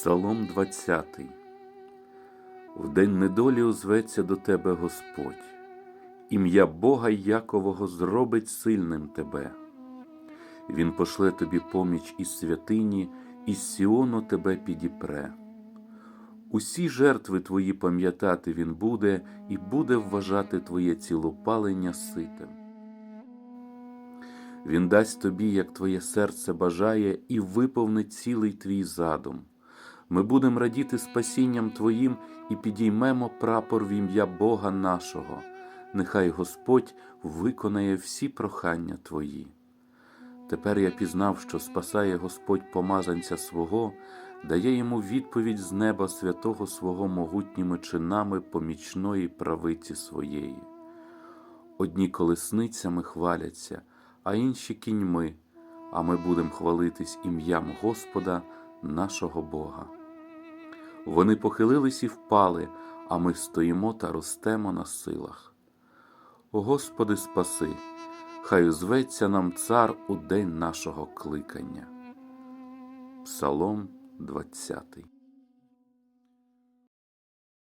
Псалом 20 В день недолі озветься до тебе Господь, ім'я Бога Якового зробить сильним тебе. Він пошле тобі поміч із святині, і Сіону тебе підіпре. Усі жертви твої пам'ятати він буде і буде вважати твоє цілопалення ситим. Він дасть тобі, як твоє серце бажає, і виповнить цілий твій задум. Ми будемо радіти спасінням Твоїм і підіймемо прапор в ім'я Бога нашого. Нехай Господь виконає всі прохання Твої. Тепер я пізнав, що спасає Господь помазанця свого, дає йому відповідь з неба святого свого могутніми чинами помічної правиці своєї. Одні колесницями хваляться, а інші кіньми, а ми будемо хвалитись ім'ям Господа, нашого Бога. Вони похилились і впали, а ми стоїмо та ростемо на силах. Господи, спаси, хай озветься нам цар у день нашого кликання. Псалом 20